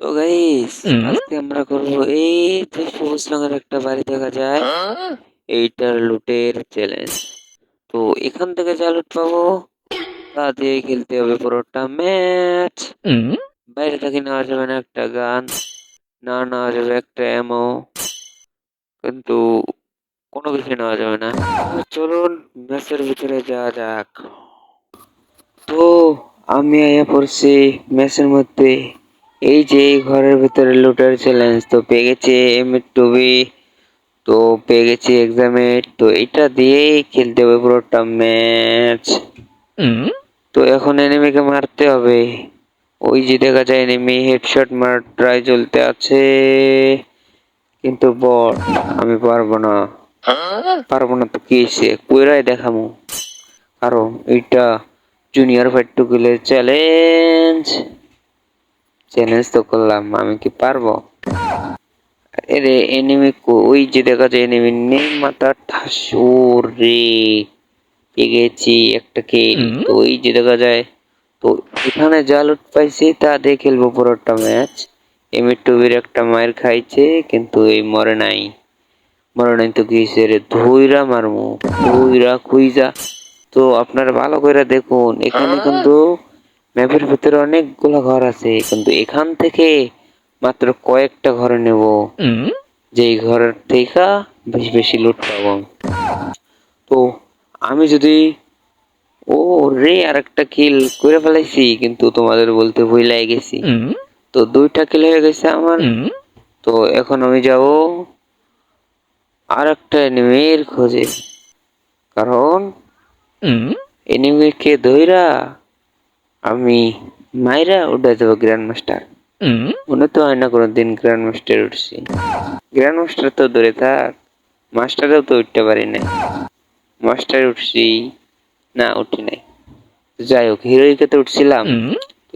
তো গাইস আজকে আমরা করব এই যে সবুজ রঙের একটা বাড়ি দেখা যায়। এইটার লুটের চ্যালেঞ্জ তো এখান থেকে যা লুট পাবো তা দিয়ে খেলতে হবে পুরোটা ম্যাচ বাইরে থেকে নেওয়া যাবে না? একটা গান না নেওয়া যাবে একটা এমো কিন্তু কোনো কিছু নেওয়া যাবে না। চলুন ম্যাচের ভিতরে যাওয়া যাক। তো আমি আয়া পড়ছি ম্যাচের মধ্যে। এই যে এই ঘরের ভিতরে লুটার চ্যালেঞ্জ তো পেয়ে গেছি এম টুবি তো পেয়ে গেছি এক্সামেট তো এটা দিয়েই খেলতে হবে পুরোটা ম্যাচ তো এখন এনিমিকে মারতে হবে। ওই যে দেখা যায় এনিমি হেডশট মার ট্রাই চলতে আছে কিন্তু বট আমি পারব না। পারব না তো কি হয়েছে কইরাই দেখামো। কারণ এইটা জুনিয়র ফাইট টু গিলের চ্যালেঞ্জ চ্যালেঞ্জ তো করলাম আমি কি পারব? এরে এনিমি ওই যে দেখা যায় এনিমি নেই মাথা ঠাসুর রে পেয়ে গেছি একটা কে তো ওই যে দেখা যায় তো এখানে যা লুট পাইছি তা দিয়ে খেলব পুরোটা ম্যাচ এমি টুবির একটা মায়ের খাইছে কিন্তু এই মরে নাই। মরে নাই তো কি রে? ধুইরা মারমু ধুইরা খুইজা। তো আপনারা ভালো করে দেখুন এখানে কিন্তু ম্যাপের ভিতরে অনেকগুলো ঘর আছে কিন্তু এখান থেকে মাত্র কয়েকটা ঘরে নেব। যেই ঘরের থেকে বেশি বেশি লুট পাবো। তো আমি যদি ও রে আর একটা কিল করে ফেলাইছি কিন্তু তোমাদের বলতে ভুলাই গেছি। তো দুইটা কিল হয়ে গেছে আমার। তো এখন আমি যাব আর একটা এনিমির খোঁজে। কারণ এনিমিকে ধইরা আমি মাইরা উঠে যাব গ্র্যান্ড মাস্টার মনে তো হয় না কোনোদিন গ্র্যান্ড মাস্টার উঠছি। গ্র্যান্ড মাস্টার তো দূরে থাক মাস্টারেও তো উঠতে পারি না মাস্টার উঠছি না উঠি নাই। যাই হোক হিরোইকে তো উঠছিলাম।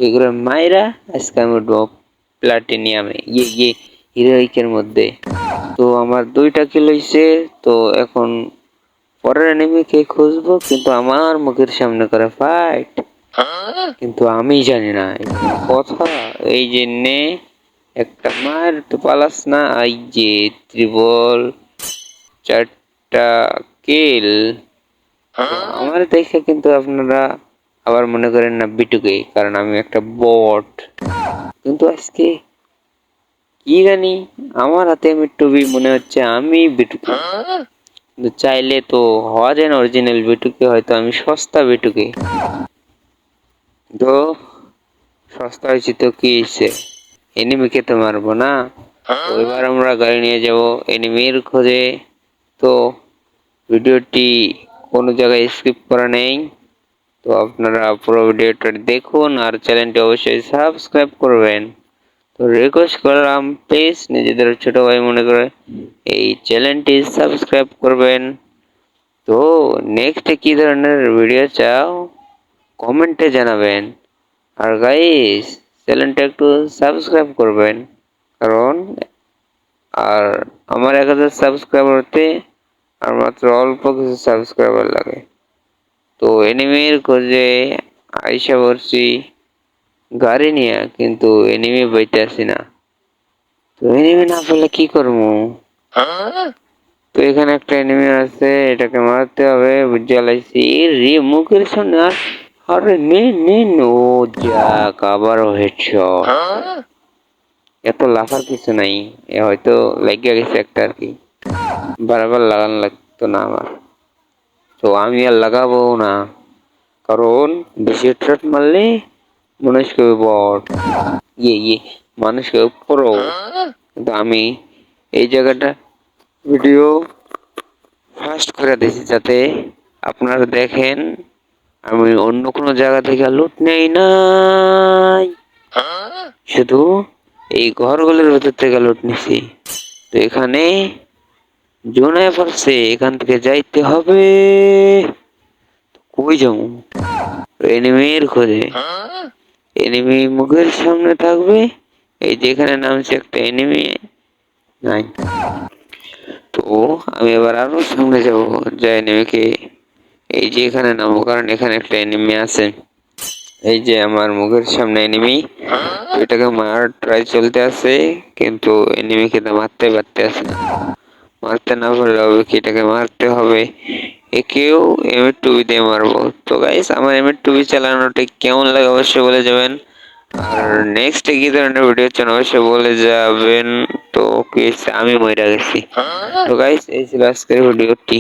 এগুলো মায়েরা আজকে আমি উঠবো প্লাটিনিয়ামে ইয়ে ইয়ে হিরোইকের মধ্যে। তো আমার দুইটা কিল হইছে তো এখন পরের এনিমিকে খুঁজবো কিন্তু আমার মুখের সামনে করে ফাইট কিন্তু আমি জানি না। কথা, এই জন্যে একটা মার তো পালাস না, এই যে ত্রিবল, চারটা কিল আমার দেখে কিন্তু আপনারা আবার মনে করেন না বিটুকে, কারণ আমি একটা বট। কিন্তু আজকে কি জানি, আমার হাতে আমি টুবি মনে হচ্ছে আমি বিটুকে। চাইলে তো হওয়া যায় না অরিজিনাল বিটুকে, হয়তো আমি সস্তা বিটুকে। তো, সস্তা হয়েছে কি হয়েছে? এনিমিকে তো মারবো না। এবার আমরা গাড়ি নিয়ে যাব এনিমির খোঁজে। তো, ভিডিওটি কোনো জায়গায় স্কিপ করা নেই। তো আপনারা পুরো ভিডিওটা দেখুন আর চ্যানেলটি অবশ্যই সাবস্ক্রাইব করবেন। তো রিকোয়েস্ট করলাম প্লিজ নিজেদের ছোট ভাই মনে করে এই চ্যানেলটি সাবস্ক্রাইব করবেন। তো নেক্সট কি ধরনের ভিডিও চাও? কমেন্টে জানাবেন। আর গাইস চ্যানেলটা একটু সাবস্ক্রাইব করবেন। কারণ, আর আমার এক হাজার সাবস্ক্রাইবার আর মাত্র অল্প কিছু সাবস্ক্রাইবার লাগে। তো এনিমির খোঁজে আইসা পড়ছি গাড়ি নিয়ে, কিন্তু এনিমি বইতে আসি না। তো এনিমি না পেলে কি করব? তো এখানে একটা এনিমি আছে, এটাকে মারতে হবে জ্বালাইছি রে, মুখের সামনে আরে নে নে ও যাক, আবারও হেডশট। এত লাফার কিছু নাই, এ হয়তো লাগিয়ে গেছে একটা আর কি। বারবার লাগানো লাগতো না আমার। তো আমি আর লাগাবো না, কারণ বেশি হেডশট মারলে মানুষকে বট। ইয়ে ইয়ে মানুষকে প্রো কিন্তু আমি এই জায়গাটা ভিডিও ফাস্ট করে দিয়েছি যাতে আপনারা দেখেন আমি অন্য কোনো জায়গা থেকে লুট নেই নাই। শুধু এই ঘরগুলোর ভেতর থেকে লুট নিছি। তো এখানে জোনায় পড়ছে এখান থেকে যাইতে হবে। কই যাব? এনিমির খোঁজে। এনিমি মুখের সামনে থাকবে। এই যেখানে নামছে একটা এনিমি। নাই। তো আমি এবার আরও সামনে যাব, যা এনিমিকে এই যে এখানে নামবো, কারণ এখানে একটা এনিমি আছে। এই যে আমার মুখের সামনে এনিমি এটাকে মারার ট্রাই চলতে আছে, কিন্তু এনিমিকে তো মারতে পারতে আছে মারতে না পারলে হবে কি? এটাকে মারতে হবে। একেও এম এর টুবি দিয়ে মারবো। তো গাইস আমার এম এর টুবি চালানোটা কেমন লাগে অবশ্যই বলে যাবেন। আর নেক্সট কি ধরনের ভিডিও চান অবশ্যই বলে যাবেন। তো কি আমি মরে গেছি। তো গাইস এই ছিল আজকের ভিডিওটি